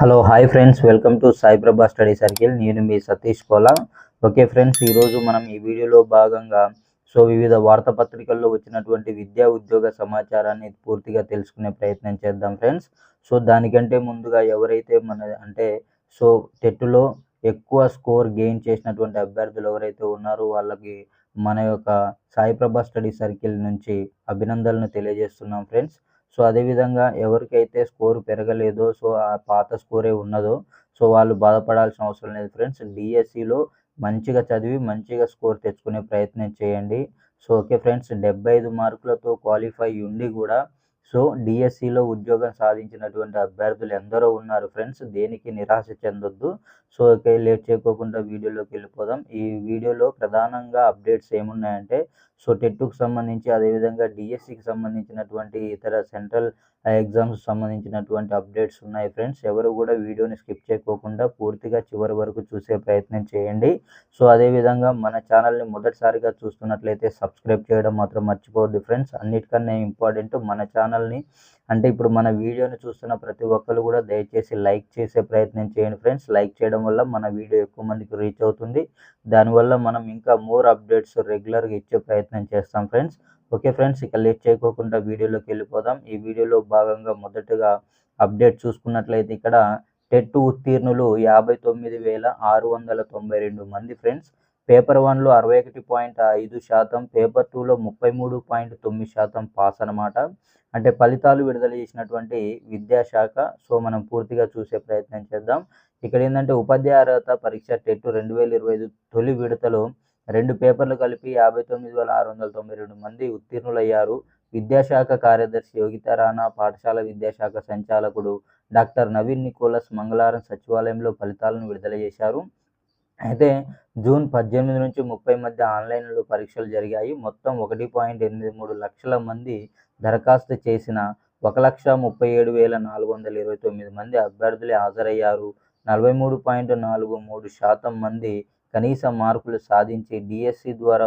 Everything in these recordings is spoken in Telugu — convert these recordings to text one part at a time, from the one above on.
Hello hi friends. Welcome to Saiprabha study circle. నేను మీ సతీష్ కోలా. ఓకే ఫ్రెండ్స్ ఈరోజు మనం ఈ వీడియోలో భాగంగా సో వివిధ వార్తాపత్రికల్లో వచ్చినటువంటి విద్యా ఉద్యోగ సమాచారాన్ని పూర్తిగా తెలుసుకునే ప్రయత్నం చేద్దాం ఫ్రెండ్స్. సో దానికంటే ముందుగా ఎవరైతే మన అంటే సో టెట్లో ఎక్కువ స్కోర్ గెయిన్ చేసినటువంటి అభ్యర్థులు ఎవరైతే ఉన్నారో వాళ్ళకి మన యొక్క సాయిప్రభా స్టడీ సర్కిల్ నుంచి అభినందనలు తెలియజేస్తున్నాం ఫ్రెండ్స్. సో అదేవిధంగా ఎవరికైతే స్కోర్ పెరగలేదో సో ఆ పాత స్కోరే ఉన్నదో సో వాళ్ళు బాధపడాల్సిన అవసరం లేదు ఫ్రెండ్స్. డిఎస్సిలో మంచిగా చదివి మంచిగా స్కోర్ తెచ్చుకునే ప్రయత్నం చేయండి. So okay friends. డెబ్బై ఐదు మార్కులతో క్వాలిఫై ఉండి కూడా సో డిఎస్సిలో ఉద్యోగం సాధించినటువంటి అభ్యర్థులు ఎందరో ఉన్నారు ఫ్రెండ్స్. దేనికి నిరాశ చెందొద్దు. సో ఓకే లేట్ చేయకోకుండా వీడియోలోకి వెళ్ళిపోదాం. ఈ వీడియోలో ప్రధానంగా అప్డేట్స్ ఏమున్నాయంటే సో టెట్కు సంబంధించి అదేవిధంగా డిఎస్సికి సంబంధించినటువంటి ఇతర సెంట్రల్ ఎగ్జామ్స్ సంబంధించినటువంటి అప్డేట్స్ ఉన్నాయి ఫ్రెండ్స్. ఎవరు కూడా వీడియోని స్కిప్ చేయకోకుండా పూర్తిగా చివరి వరకు చూసే ప్రయత్నం చేయండి. సో అదేవిధంగా మన ఛానల్ని మొదటిసారిగా చూస్తున్నట్లయితే సబ్స్క్రైబ్ చేయడం మాత్రం మర్చిపోవద్దు ఫ్రెండ్స్. అన్నిటికన్నా ఇంపార్టెంట్ మన ఛానల్ని అంటే ఇప్పుడు మన వీడియోని చూస్తున్న ప్రతి ఒక్కరు కూడా దయచేసి లైక్ చేసే ప్రయత్నం చేయండి ఫ్రెండ్స్. లైక్ చేయడం వల్ల మన వీడియో ఎక్కువ మందికి రీచ్ అవుతుంది. దానివల్ల మనం ఇంకా మోర్ అప్డేట్స్ రెగ్యులర్గా ఇచ్చే ప్రయత్నం చేస్తాం ఫ్రెండ్స్. ఓకే ఫ్రెండ్స్ ఇక లేట్ చేయకోకుండా వీడియోలోకి వెళ్ళిపోదాం. ఈ వీడియోలో భాగంగా మొదటగా అప్డేట్ చూసుకున్నట్లయితే ఇక్కడ టెట్ ఉత్తీర్ణులు యాభై తొమ్మిది వేల ఆరు వందల తొంభై రెండు మంది ఫ్రెండ్స్. పేపర్ వన్లో అరవై ఒకటి పాయింట్ ఐదు శాతం పేపర్ టూలో ముప్పై మూడు పాయింట్ తొమ్మిది శాతం పాస్ అనమాట అంటే ఫలితాలు విడుదల చేసినటువంటి విద్యాశాఖ సో మనం పూర్తిగా చూసే ప్రయత్నం చేద్దాం. ఇక్కడ ఏంటంటే ఉపాధ్యాయ అర్హత పరీక్ష టెట్ రెండు వేల ఇరవై ఐదు తొలి విడతలో రెండు పేపర్లు కలిపి యాభై తొమ్మిది వేల ఆరు వందల తొంభై రెండు మంది ఉత్తీర్ణులయ్యారు. విద్యాశాఖ కార్యదర్శి యోగిత రాణా పాఠశాల విద్యాశాఖ సంచాలకుడు డాక్టర్ నవీన్ నికోలస్ మంగళవారం సచివాలయంలో ఫలితాలను విడుదల చేశారు. అయితే జూన్ పద్దెనిమిది నుంచి ముప్పై మధ్య ఆన్లైన్లో పరీక్షలు జరిగాయి. మొత్తం ఒకటి పాయింట్ ఎనిమిది మూడు లక్షల మంది దరఖాస్తు చేసిన ఒక లక్ష ముప్పై ఏడు వేల నాలుగు వందల ఇరవై తొమ్మిది మంది అభ్యర్థులే హాజరయ్యారు. నలభై మూడు పాయింట్ నాలుగు మూడు శాతం మంది కనీస మార్కులు సాధించి డిఎస్సి ద్వారా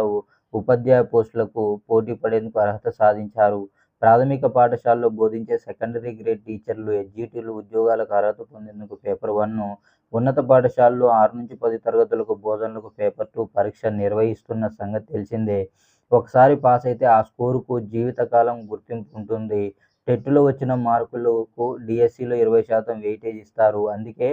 ఉపాధ్యాయ పోస్టులకు పోటీ పడేందుకు అర్హత సాధించారు. ప్రాథమిక పాఠశాలలో బోధించే సెకండరీ గ్రేడ్ టీచర్లు ఎడ్జిటీలు ఉద్యోగాలకు అర్హత పొందేందుకు పేపర్ వన్ను ఉన్నత పాఠశాలలో ఆరు నుంచి పది తరగతులకు బోధనలకు పేపర్ టూ పరీక్ష నిర్వహిస్తున్న సంగతి తెలిసిందే. ఒకసారి పాస్ అయితే ఆ స్కోరుకు జీవితకాలం గుర్తింపు ఉంటుంది. టెట్లో వచ్చిన మార్కులకు డిఎస్సిలో ఇరవై శాతం వెయిటేజ్ ఇస్తారు. అందుకే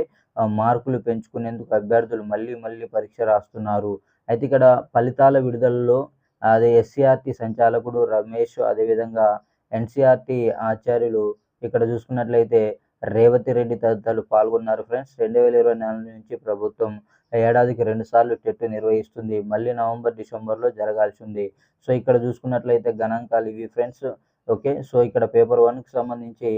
మార్కులు పెంచుకునేందుకు అభ్యర్థులు మళ్ళీ మళ్ళీ పరీక్ష రాస్తున్నారు. అయితే ఇక్కడ ఫలితాల విడుదలలో అదే ఎస్సీఆర్టీ సంచాలకుడు రమేష్ అదేవిధంగా ఎన్సీఆర్టీ ఆచార్యులు ఇక్కడ చూసుకున్నట్లయితే రేవతి రెడ్డి తదితరులు పాల్గొన్నారు ఫ్రెండ్స్. రెండు వేల ఇరవై నాలుగు నుంచి ప్రభుత్వం ఏడాదికి రెండు సార్లు టెట్ నిర్వహిస్తుంది. మళ్ళీ నవంబర్ డిసెంబర్లో జరగాల్సి ఉంది. సో ఇక్కడ చూసుకున్నట్లయితే గణాంకాలు ఇవి ఫ్రెండ్స్. ఓకే సో ఇక్కడ పేపర్ వన్కి సంబంధించి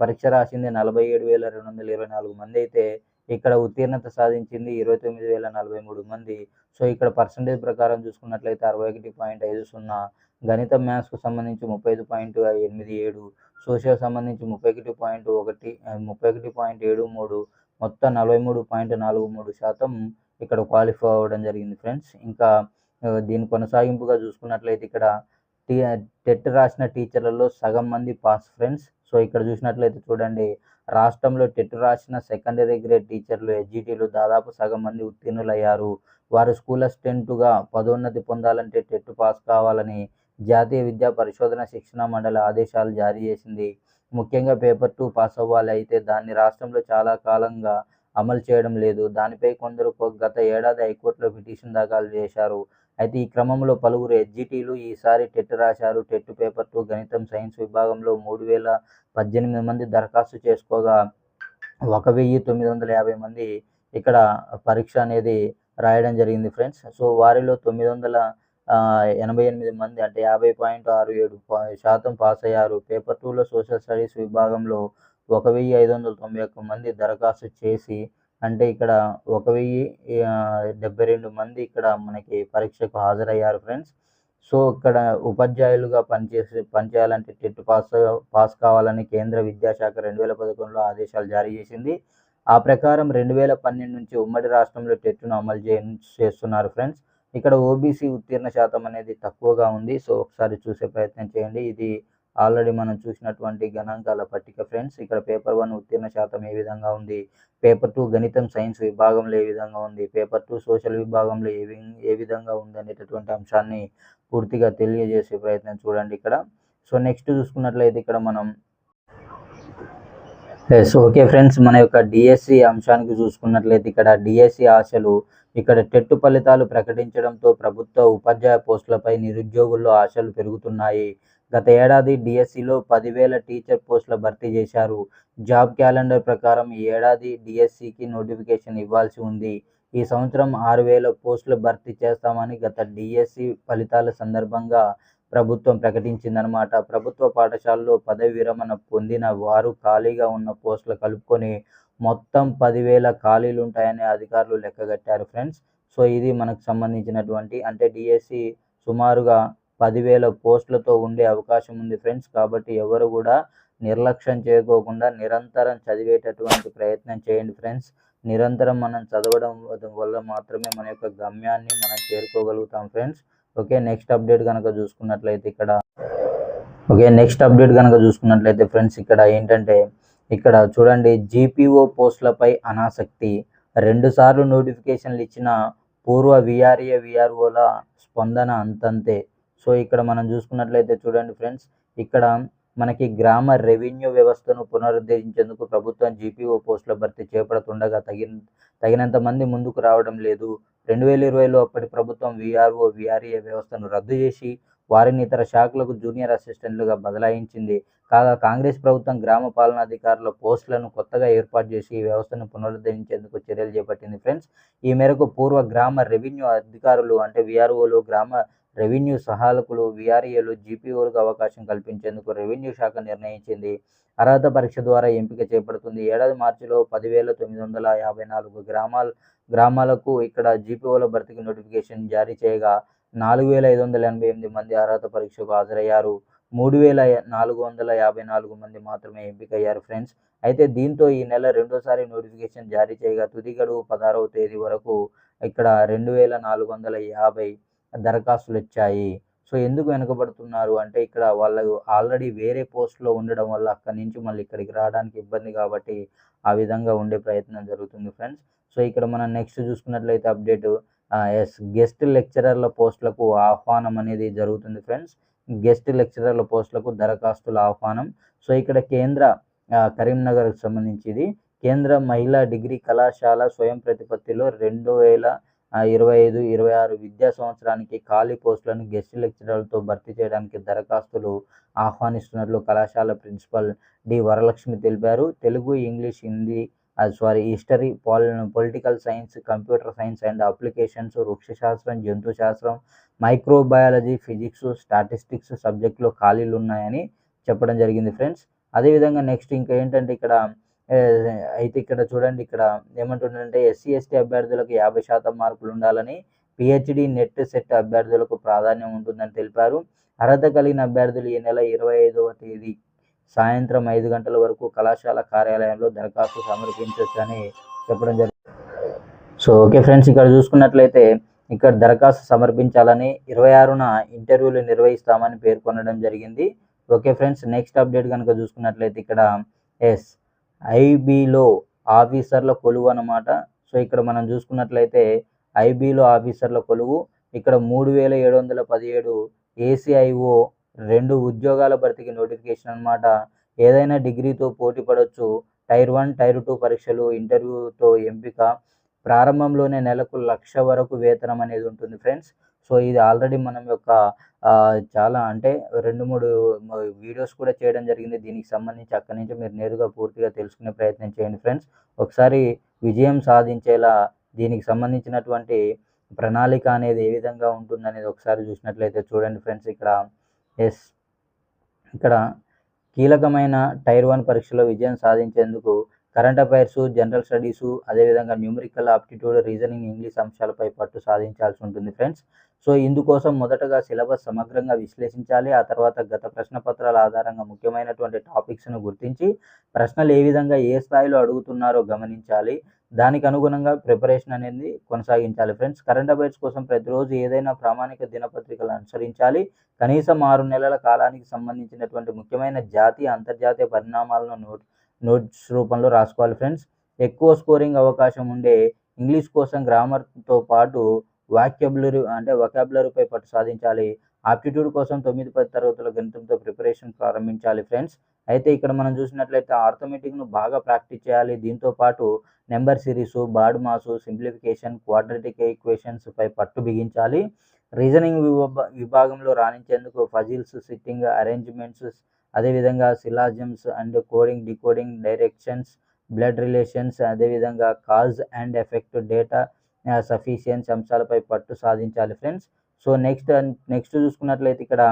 పరీక్ష రాసింది నలభై ఏడు వేల రెండు వందల ఇరవై నాలుగు మంది అయితే ఇక్కడ ఉత్తీర్ణత సాధించింది ఇరవై తొమ్మిది వేల నలభై మూడు మంది. సో ఇక్కడ పర్సంటేజ్ ప్రకారం చూసుకున్నట్లయితే అరవై ఒకటి పాయింట్ ఐదు సున్నా గణిత మ్యాథ్స్కు సంబంధించి ముప్పై ఐదు పాయింట్ ఎనిమిది ఏడు సోషల్ సంబంధించి ముప్పై ఒకటి పాయింట్ ఒకటి ముప్పై ఒకటి పాయింట్ ఏడు మూడు మొత్తం నలభై మూడు పాయింట్ నాలుగు మూడు శాతం ఇక్కడ క్వాలిఫై అవ్వడం జరిగింది ఫ్రెండ్స్ ఇంకా దీని కొనసాగింపుగా చూసుకున్నట్లయితే ఇక్కడ టీ టెట్ రాసిన టీచర్లలో సగం మంది పాస్ ఫ్రెండ్స్ సో ఇక్కడ చూసినట్లయితే చూడండి రాష్ట్రంలో టెట్ రాసిన సెకండరీ గ్రేడ్ టీచర్లు ఎడ్జిటీలు దాదాపు సగం మంది ఉత్తీర్ణులయ్యారు. వారు స్కూల్ అసిస్టెంట్గా పదోన్నతి పొందాలంటే టెట్ పాస్ కావాలని జాతీయ విద్యా పరిశోధన శిక్షణ మండలి ఆదేశాలు జారీ చేసింది. ముఖ్యంగా పేపర్ టూ పాస్ అవ్వాలి అయితే దాన్ని రాష్ట్రంలో చాలా కాలంగా అమలు చేయడం లేదు. దానిపై కొందరు గత ఏడాది హైకోర్టులో పిటిషన్ దాఖలు చేశారు. అయితే ఈ క్రమంలో పలువురు ఎస్జిటీలు ఈసారి టెట్ రాశారు. టెట్ పేపర్ టూ గణితం సైన్స్ విభాగంలో మూడు వేల పద్దెనిమిది మంది దరఖాస్తు చేసుకోగా ఒక వెయ్యి తొమ్మిది వందల యాభై మంది ఇక్కడ పరీక్ష అనేది రాయడం జరిగింది ఫ్రెండ్స్. సో వారిలో తొమ్మిది వందల ఎనభై ఎనిమిది మంది అంటే యాభై పాయింట్ ఆరు ఏడు శాతం పాస్ అయ్యారు. పేపర్ టూలో సోషల్ స్టడీస్ విభాగంలో ఒక వెయ్యి ఐదు వందల తొంభై ఒక్క మంది దరఖాస్తు చేసి అంటే ఇక్కడ ఒక వెయ్యి డెబ్బై రెండు మంది ఇక్కడ మనకి పరీక్షకు హాజరయ్యారు ఫ్రెండ్స్. సో ఇక్కడ ఉపాధ్యాయులుగా పనిచేసే పనిచేయాలంటే టెట్ పాస్ పాస్ కావాలని కేంద్ర విద్యాశాఖ రెండు వేల పదకొండులో ఆదేశాలు జారీ చేసింది. ఆ ప్రకారం రెండు వేల పన్నెండు నుంచి ఉమ్మడి రాష్ట్రంలో టెట్ను అమలు చే చేస్తున్నారు ఫ్రెండ్స్. ఇక్కడ ఓబీసీ ఉత్తీర్ణ శాతం అనేది తక్కువగా ఉంది. సో ఒకసారి చూసే ప్రయత్నం చేయండి. ఇది ఆల్రెడీ మనం చూసినటువంటి గణాంకాల పట్టిక ఫ్రెండ్స్ ఇక్కడ పేపర్ వన్ ఉత్తీర్ణ శాతం ఏ విధంగా ఉంది? పేపర్ టూ గణితం సైన్స్ విభాగంలో ఏ విధంగా ఉంది? పేపర్ టూ సోషల్ విభాగంలో ఏ వి- ఏ విధంగా ఉంది అనేటటువంటి అంశాన్ని పూర్తిగా తెలియజేసే ప్రయత్నం చూడండి ఇక్కడ. సో నెక్స్ట్ చూసుకున్నట్లయితే ఇక్కడ మనం ఎస్ ఓకే ఫ్రెండ్స్ మన యొక్క డిఎస్సి అంశానికి చూసుకున్నట్లయితే ఇక్కడ డిఎస్సి ఆశలు ఇక్కడ టెట్టు ఫలితాలు ప్రకటించడంతో ప్రభుత్వ ఉపాధ్యాయ పోస్టులపై నిరుద్యోగుల్లో ఆశలు పెరుగుతున్నాయి. గత ఏడాది డిఎస్సిలో పదివేల టీచర్ పోస్టుల భర్తీ చేశారు. జాబ్ క్యాలెండర్ ప్రకారం ఈ ఏడాది డిఎస్సికి నోటిఫికేషన్ ఇవ్వాల్సి ఉంది. ఈ సంవత్సరం ఆరు వేల పోస్టులు భర్తీ చేస్తామని గత డిఎస్సి ఫలితాల సందర్భంగా ప్రభుత్వం ప్రకటించిందనమాట ప్రభుత్వ పాఠశాలలో పదవి విరమణ పొందిన వారు ఖాళీగా ఉన్న పోస్టులు కలుపుకొని మొత్తం పదివేల ఖాళీలు ఉంటాయని అధికారులు లెక్కగట్టారు ఫ్రెండ్స్. సో ఇది మనకు సంబంధించినటువంటి అంటే డిఎస్సి సుమారుగా పదివేల పోస్టులతో ఉండే అవకాశం ఉంది ఫ్రెండ్స్. కాబట్టి ఎవరు కూడా నిర్లక్ష్యం చేయకోకుండా నిరంతరం చదివేటటువంటి ప్రయత్నం చేయండి ఫ్రెండ్స్. నిరంతరం మనం చదవడం వల్ల మాత్రమే మన యొక్క గమ్యాన్ని మనం చేరుకోగలుగుతాం ఫ్రెండ్స్. ఓకే నెక్స్ట్ అప్డేట్ కనుక చూసుకున్నట్లయితే ఇక్కడ ఓకే నెక్స్ట్ అప్డేట్ కనుక చూసుకున్నట్లయితే ఫ్రెండ్స్ ఇక్కడ ఏంటంటే ఇక్కడ చూడండి జీపీఓ పోస్టులపై అనాసక్తి. రెండుసార్లు నోటిఫికేషన్లు ఇచ్చిన పూర్వ విఆర్ఏ విఆర్ఓల స్పందన అంతంతే. సో ఇక్కడ మనం చూసుకున్నట్లయితే చూడండి ఫ్రెండ్స్ ఇక్కడ మనకి గ్రామ రెవెన్యూ వ్యవస్థను పునరుద్ధరించేందుకు ప్రభుత్వం జీపీఓ పోస్టుల భర్తీ చేపడుతుండగా తగిన తగినంత మంది ముందుకు రావడం లేదు. రెండు వేల ఇరవైలో అప్పటి ప్రభుత్వం విఆర్ఓ విఆర్ఏ వ్యవస్థను రద్దు చేసి వారిని ఇతర శాఖలకు జూనియర్ అసిస్టెంట్లుగా బదలాయించింది. కాగా కాంగ్రెస్ ప్రభుత్వం గ్రామ పాలనాధికారుల పోస్టులను కొత్తగా ఏర్పాటు చేసి ఈ వ్యవస్థను పునరుద్ధరించేందుకు చర్యలు చేపట్టింది. ఫ్రెండ్స్ ఈ మేరకు పూర్వ గ్రామ రెవెన్యూ అధికారులు అంటే విఆర్ఓలు గ్రామ రెవెన్యూ సహాయకులు విఆర్ఏలు జీపీఓలకు అవకాశం కల్పించేందుకు రెవెన్యూ శాఖ నిర్ణయించింది. అర్హత పరీక్ష ద్వారా ఎంపిక చేపడుతుంది. ఏడాది మార్చిలో పదివేల తొమ్మిది వందల యాభై నాలుగు గ్రామాల గ్రామాలకు ఇక్కడ జీపీఓల భర్తీకి నోటిఫికేషన్ జారీ చేయగా నాలుగు వేల ఐదు వందల ఎనభై ఎనిమిది మంది అర్హత పరీక్షకు హాజరయ్యారు. మూడు వేల నాలుగు వందల యాభై నాలుగు మంది మాత్రమే ఎంపికయ్యారు ఫ్రెండ్స్. అయితే దీంతో ఈ నెల రెండోసారి నోటిఫికేషన్ జారీ చేయగా తుది గడువు పదహారవ తేదీ వరకు ఇక్కడ రెండు వేల నాలుగు వందల యాభై దరఖాస్తులు వచ్చాయి సో ఎందుకు వెనుకబడుతున్నారు? అంటే ఇక్కడ వాళ్ళు ఆల్రెడీ వేరే పోస్ట్లో ఉండడం వల్ల అక్కడి నుంచి మళ్ళీ ఇక్కడికి రావడానికి ఇబ్బంది కాబట్టి ఆ విధంగా ఉండే ప్రయత్నం జరుగుతుంది ఫ్రెండ్స్. సో ఇక్కడ మనం నెక్స్ట్ చూసుకున్నట్లయితే అప్డేట్ ఎస్ గెస్ట్ లెక్చరర్ల పోస్టులకు ఆహ్వానం అనేది జరుగుతుంది ఫ్రెండ్స్. గెస్ట్ లెక్చరర్ల పోస్టులకు దరఖాస్తుల ఆహ్వానం. సో ఇక్కడ కేంద్ర ఆ, కరీంనగర్కి సంబంధించి ఇది కేంద్ర మహిళా డిగ్రీ కళాశాల స్వయం ప్రతిపత్తిలో రెండు వేల ఇరవై ఐదు ఇరవై ఆరు విద్యా సంవత్సరానికి ఖాళీ పోస్టులను గెస్ట్ లెక్చరర్లతో భర్తీ చేయడానికి దరఖాస్తులు ఆహ్వానిస్తున్నట్లు కళాశాల ప్రిన్సిపల్ డి వరలక్ష్మి తెలిపారు. Telugu English Hindi sorry history Paul political science computer science and applications వృక్షశాస్త్రం జంతు శాస్త్రం మైక్రోబయాలజీ ఫిజిక్స్ స్టాటిస్టిక్స్ సబ్జెక్టులో ఖాళీలు ఉన్నాయని చెప్పడం జరిగింది ఫ్రెండ్స్. అదేవిధంగా నెక్స్ట్ ఇంకా ఏంటంటే ఇక్కడ అయితే ఇక్కడ చూడండి ఇక్కడ ఏమంటుందంటే ఎస్సీ ఎస్టీ అభ్యర్థులకు యాభై శాతం మార్కులు ఉండాలని పిహెచ్డి నెట్ సెట్ అభ్యర్థులకు ప్రాధాన్యం ఉంటుందని తెలిపారు. అర్హత కలిగిన అభ్యర్థులు ఈ నెల ఇరవై ఐదవ తేదీ సాయంత్రం ఐదు గంటల వరకు కళాశాల కార్యాలయంలో దరఖాస్తు సమర్పించవచ్చని చెప్పడం జరిగింది. సో ఓకే ఫ్రెండ్స్ ఇక్కడ చూసుకున్నట్లయితే ఇక్కడ దరఖాస్తు సమర్పించాలని ఇరవై ఆరున ఇంటర్వ్యూలు నిర్వహిస్తామని పేర్కొనడం జరిగింది. ఓకే ఫ్రెండ్స్ నెక్స్ట్ అప్డేట్ కనుక చూసుకున్నట్లయితే ఇక్కడ ఎస్ ఐబీలో ఆఫీసర్ల కొలువు అన్నమాట. సో ఇక్కడ మనం చూసుకున్నట్లయితే ఐబీలో ఆఫీసర్ల కొలువు ఇక్కడ మూడు వేల ఏడు వందల పదిహేడు ఏసీఐఓ రెండు ఉద్యోగాల భర్తీకి నోటిఫికేషన్ అన్నమాట. ఏదైనా డిగ్రీతో పోటీ పడవచ్చు టైర్ వన్ టైర్ టూ పరీక్షలు ఇంటర్వ్యూతో ఎంపిక. ప్రారంభంలోనే నెలకు లక్ష వరకు వేతనం అనేది ఉంటుంది ఫ్రెండ్స్. సో ఇది ఆల్రెడీ మనం యొక్క చాలా అంటే రెండు మూడు వీడియోస్ కూడా చేయడం జరిగింది. దీనికి సంబంధించి అక్కడి నుంచి మీరు నేరుగా పూర్తిగా తెలుసుకునే ప్రయత్నం చేయండి ఫ్రెండ్స్. ఒకసారి విజయం సాధించేలా దీనికి సంబంధించినటువంటి ప్రణాళిక అనేది ఏ విధంగా ఉంటుందనేది ఒకసారి చూసినట్లయితే చూడండి ఫ్రెండ్స్. ఇక్కడ ఎస్ ఇక్కడ కీలకమైన టైర్ వన్ పరీక్షలో విజయం సాధించేందుకు కరెంట్ అఫైర్సు జనరల్ స్టడీసు అదేవిధంగా న్యూమరికల్ ఆప్టిట్యూడ్ రీజనింగ్ ఇంగ్లీష్ అంశాలపై పట్టు సాధించాల్సి ఉంటుంది ఫ్రెండ్స్. సో ఇందుకోసం మొదటగా సిలబస్ సమగ్రంగా విశ్లేషించాలి. ఆ తర్వాత గత ప్రశ్న పత్రాల ఆధారంగా ముఖ్యమైనటువంటి టాపిక్స్ను గుర్తించి ప్రశ్నలు ఏ విధంగా ఏ స్థాయిలో అడుగుతున్నారో గమనించాలి. దానికి అనుగుణంగా ప్రిపరేషన్ అనేది కొనసాగించాలి ఫ్రెండ్స్. కరెంట్ అఫైర్స్ కోసం ప్రతిరోజు ఏదైనా ప్రామాణిక దినపత్రికలు అనుసరించాలి. కనీసం ఆరు నెలల కాలానికి సంబంధించినటువంటి ముఖ్యమైన జాతీయ అంతర్జాతీయ పరిణామాలను నోట్ నోట్స్ రూపంలో రాసుకోవాలి ఫ్రెండ్స్. ఎక్కువ స్కోరింగ్ అవకాశం ఉండే ఇంగ్లీష్ కోసం గ్రామర్తో పాటు వాక్యబులరీ అంటే వొకాబులరీపై పట్టు సాధించాలి. ఆప్టిట్యూడ్ కోసం తొమ్మిది పది తరగతుల గణితంతో ప్రిపరేషన్ ప్రారంభించాలి ఫ్రెండ్స్. అయితే ఇక్కడ మనం చూసినట్లయితే ఆర్థమెటిక్ను బాగా ప్రాక్టీస్ చేయాలి. దీంతో పాటు number series BODMAS simplification quadratic equations పై పట్టు బిగించాలి. రీజనింగ్ విభాగంలో రాణించేందుకు ఫజిల్స్ సిట్టింగ్ అరేంజ్మెంట్స్ అదేవిధంగా syllogisms and coding decoding directions blood relations అదేవిధంగా cause and effect data sufficiency అంశాలపై పట్టు సాధించాలి ఫ్రెండ్స్. సో నెక్స్ట్ నెక్స్ట్ చూసుకున్నట్లయితే ఇక్కడ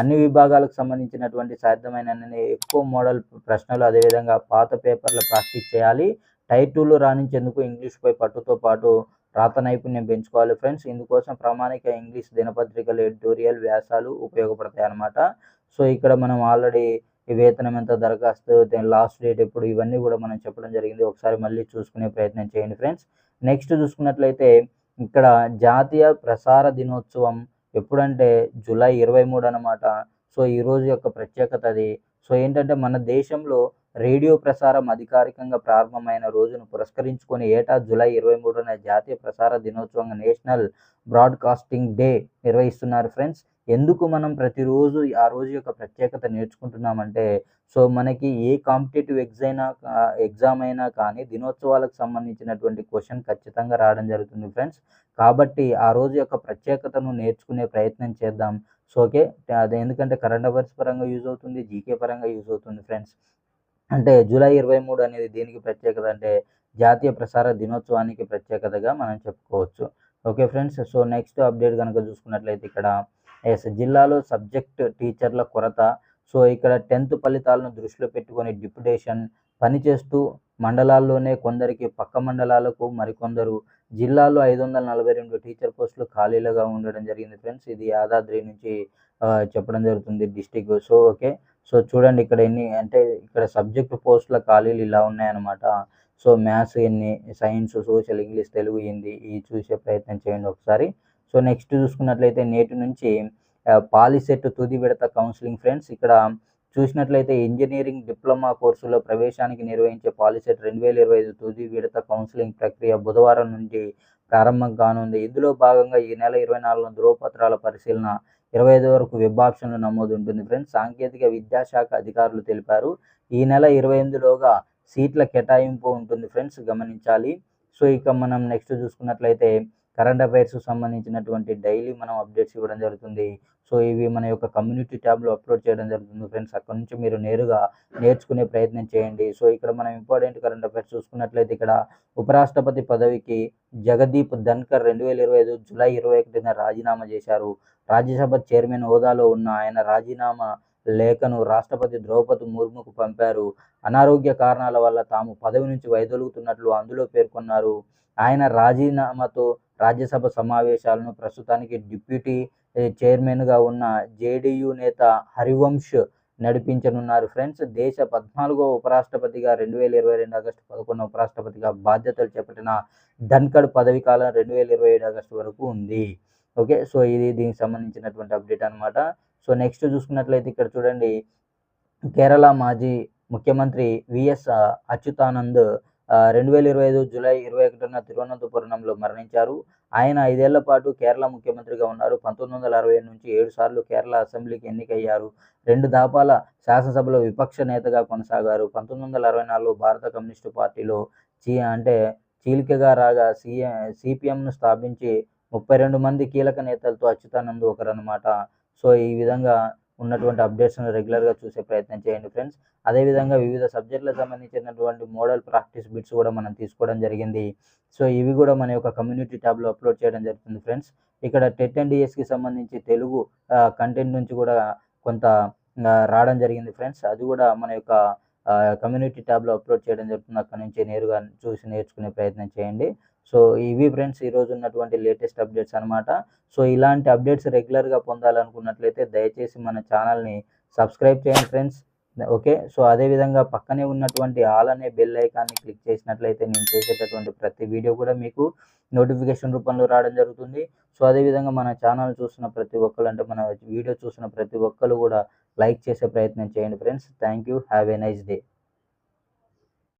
అన్ని విభాగాలకు సంబంధించినటువంటి సాధ్యమైన ఎక్కువ మోడల్ ప్రశ్నలు అదేవిధంగా పాత పేపర్లు ప్రాక్టీస్ చేయాలి. టైర్ టూలో రాణించేందుకు ఇంగ్లీష్పై పట్టుతో పాటు రాత నైపుణ్యం పెంచుకోవాలి ఫ్రెండ్స్. ఇందుకోసం ప్రామాణిక ఇంగ్లీష్ దినపత్రికలు ఎడిటోరియల్ వ్యాసాలు ఉపయోగపడతాయి అన్నమాట సో ఇక్కడ మనం ఆల్రెడీ ఈ వేతనం ఎంత దరఖాస్తు లాస్ట్ డేట్ ఎప్పుడు ఇవన్నీ కూడా మనం చెప్పడం జరిగింది. ఒకసారి మళ్ళీ చూసుకునే ప్రయత్నం చేయండి ఫ్రెండ్స్. నెక్స్ట్ చూసుకున్నట్లయితే ఇక్కడ జాతీయ ప్రసార దినోత్సవం ఎప్పుడంటే జూలై ఇరవై మూడు అనమాట సో ఈ రోజు యొక్క ప్రత్యేకత అది. సో ఏంటంటే మన దేశంలో రేడియో ప్రసారం అధికారికంగా ప్రారంభమైన రోజును పురస్కరించుకొని ఏటా జూలై ఇరవై మూడున జాతీయ ప్రసార దినోత్సవంగా నేషనల్ బ్రాడ్కాస్టింగ్ డే నిర్వహిస్తున్నారు ఫ్రెండ్స్. ఎందుకు మనం ప్రతిరోజు ఆ రోజు యొక్క ప్రత్యేకత నేర్చుకుంటున్నామంటే సో మనకి ఏ కాంపిటేటివ్ ఎగ్జైనా ఎగ్జామ్ అయినా కానీ దినోత్సవాలకు సంబంధించినటువంటి క్వశ్చన్ ఖచ్చితంగా రావడం జరుగుతుంది ఫ్రెండ్స్. కాబట్టి ఆ రోజు యొక్క ప్రత్యేకతను నేర్చుకునే ప్రయత్నం చేద్దాం. సో ఓకే అది ఎందుకంటే కరెంట్ అఫైర్స్ పరంగా యూజ్ అవుతుంది జీకే పరంగా యూజ్ అవుతుంది ఫ్రెండ్స్. అంటే జూలై ఇరవై మూడు అనేది దీనికి ప్రత్యేకత అంటే జాతీయ ప్రసార దినోత్సవానికి ప్రత్యేకతగా మనం చెప్పుకోవచ్చు. Okay friends so next update కనుక చూసుకున్నట్లయితే ఇక్కడ ఎస్ జిల్లాలో సబ్జెక్ట్ టీచర్ల కొరత. సో ఇక్కడ టెన్త్ ఫలితాలను దృష్టిలో పెట్టుకొని డిప్యుటేషన్ పనిచేస్తూ మండలాల్లోనే కొందరికి పక్క మండలాలకు మరికొందరు. జిల్లాలో ఐదు వందల నలభై రెండు టీచర్ పోస్టులు ఖాళీలుగా ఉండడం జరిగింది ఫ్రెండ్స్. ఇది యాదాద్రి నుంచి చెప్పడం జరుగుతుంది డిస్టిక్ సో ఓకే. సో చూడండి ఇక్కడ ఎన్ని అంటే ఇక్కడ సబ్జెక్ట్ పోస్టుల ఖాళీలు ఇలా ఉన్నాయన్నమాట. సో మ్యాథ్స్ ఎన్ని science social English Telugu Hindi ఇవి చూసే ప్రయత్నం చేయండి ఒకసారి. సో నెక్స్ట్ చూసుకున్నట్లయితే నేటి నుంచి పాలిసెట్ తుది విడత కౌన్సిలింగ్ ఫ్రెండ్స్ ఇక్కడ చూసినట్లయితే ఇంజనీరింగ్ డిప్లొమా కోర్సులో ప్రవేశానికి నిర్వహించే పాలిసెట్ రెండు వేల ఇరవై ఐదు తుది విడత కౌన్సిలింగ్ ప్రక్రియ బుధవారం నుండి ప్రారంభం కానుంది. ఇందులో భాగంగా ఈ నెల ఇరవై నాలుగున ధ్రువపత్రాల పరిశీలన ఇరవై ఐదు వరకు వెబ్ ఆప్షన్లు నమోదు ఉంటుంది ఫ్రెండ్స్. సాంకేతిక విద్యాశాఖ అధికారులు తెలిపారు ఈ నెల ఇరవై ఎనిమిదిలోగా సీట్ల కేటాయింపు ఉంటుంది ఫ్రెండ్స్ గమనించాలి. సో ఇక మనం నెక్స్ట్ చూసుకున్నట్లయితే కరెంట్ అఫైర్స్ సంబంధించినటువంటి డైలీ మనం అప్డేట్స్ ఇవ్వడం జరుగుతుంది. సో ఇవి మన యొక్క కమ్యూనిటీ ట్యాబ్లో అప్లోడ్ చేయడం జరుగుతుంది ఫ్రెండ్స్. అక్కడ నుంచి మీరు నేరుగా నేర్చుకునే ప్రయత్నం చేయండి. సో ఇక్కడ మనం ఇంపార్టెంట్ కరెంట్ అఫైర్స్ చూసుకున్నట్లయితే ఇక్కడ ఉపరాష్ట్రపతి పదవికి జగదీప్ ధన్కర్ రెండు వేల ఇరవై ఐదు జూలై ఇరవై ఒకటిన రాజీనామా చేశారు. రాజ్యసభ చైర్మన్ హోదాలో ఉన్న ఆయన రాజీనామా లేఖను రాష్ట్రపతి ద్రౌపది ముర్ముకు పంపారు. అనారోగ్య కారణాల వల్ల తాము పదవి నుంచి వైదొలుగుతున్నట్లు అందులో పేర్కొన్నారు. ఆయన రాజీనామాతో రాజ్యసభ సమావేశాలను ప్రస్తుతానికి డిప్యూటీ చైర్మన్గా ఉన్న జేడీయూ నేత హరివంశ్ నడిపించనున్నారు. ఫ్రెండ్స్ దేశ పద్నాలుగో ఉపరాష్ట్రపతిగా రెండు వేల ఇరవై రెండు ఆగస్టు పదకొండు ఉపరాష్ట్రపతిగా బాధ్యతలు చేపట్టిన ధన్కడ్ పదవి కాలం రెండు వేల ఇరవై ఏడు ఆగస్టు వరకు ఉంది. ఓకే సో ఇది దీనికి సంబంధించినటువంటి అప్డేట్ అనమాట సో నెక్స్ట్ చూసుకున్నట్లయితే ఇక్కడ చూడండి కేరళ మాజీ ముఖ్యమంత్రి విఎస్ అచ్యుతానంద్ రెండు వేల ఇరవై ఐదు జూలై ఇరవై ఒకటిన తిరువనంతపురంలో మరణించారు. ఆయన ఐదేళ్ళ పాటు కేరళ ముఖ్యమంత్రిగా ఉన్నారు. పంతొమ్మిది వందల అరవై నుంచి ఏడు సార్లు కేరళ అసెంబ్లీకి ఎన్నికయ్యారు. రెండు దాపాల శాసనసభలో విపక్ష నేతగా కొనసాగారు. పంతొమ్మిది వందల అరవై నాలుగు భారత కమ్యూనిస్టు పార్టీలో చీ అంటే చీలికగా రాగా సిఎ సిపిఎంను స్థాపించి ముప్పై రెండు మంది కీలక నేతలతో అచ్యుతానంద్ ఒకరనమాట సో ఈ విధంగా ఉన్నటువంటి అప్డేట్స్ను రెగ్యులర్గా చూసే ప్రయత్నం చేయండి ఫ్రెండ్స్ అదేవిధంగా వివిధ సబ్జెక్టులకు సంబంధించినటువంటి మోడల్ ప్రాక్టీస్ బిట్స్ కూడా మనం తీసుకోవడం జరిగింది. సో ఇవి కూడా మన యొక్క కమ్యూనిటీ ట్యాబ్లో అప్లోడ్ చేయడం జరుగుతుంది ఫ్రెండ్స్ ఇక్కడ టెట్ అండ్ డిఎస్కి సంబంధించి తెలుగు కంటెంట్ నుంచి కూడా కొంత రావడం జరిగింది ఫ్రెండ్స్ అది కూడా మన యొక్క కమ్యూనిటీ ట్యాబ్లో అప్లోడ్ చేయడం జరుగుతుంది. అక్కడ నుంచి నేరుగా చూసి నేర్చుకునే ప్రయత్నం చేయండి. సో ఇవి ఫ్రెండ్స్ ఈరోజు ఉన్నటువంటి లేటెస్ట్ అప్డేట్స్ అనమాట సో ఇలాంటి అప్డేట్స్ రెగ్యులర్గా పొందాలనుకున్నట్లయితే దయచేసి మన ఛానల్ని సబ్స్క్రైబ్ చేయండి ఫ్రెండ్స్ ఓకే? సో అదేవిధంగా పక్కనే ఉన్నటువంటి ఆల్ అనే బెల్ ఐకాన్ని క్లిక్ చేసినట్లయితే నేను చేసేటటువంటి ప్రతి వీడియో కూడా మీకు నోటిఫికేషన్ రూపంలో రావడం జరుగుతుంది. సో అదేవిధంగా మన ఛానల్ చూసిన ప్రతి ఒక్కరు అంటే మన వీడియో చూసిన ప్రతి ఒక్కరు కూడా లైక్ చేసే ప్రయత్నం చేయండి friends. Thank you. Have a nice day.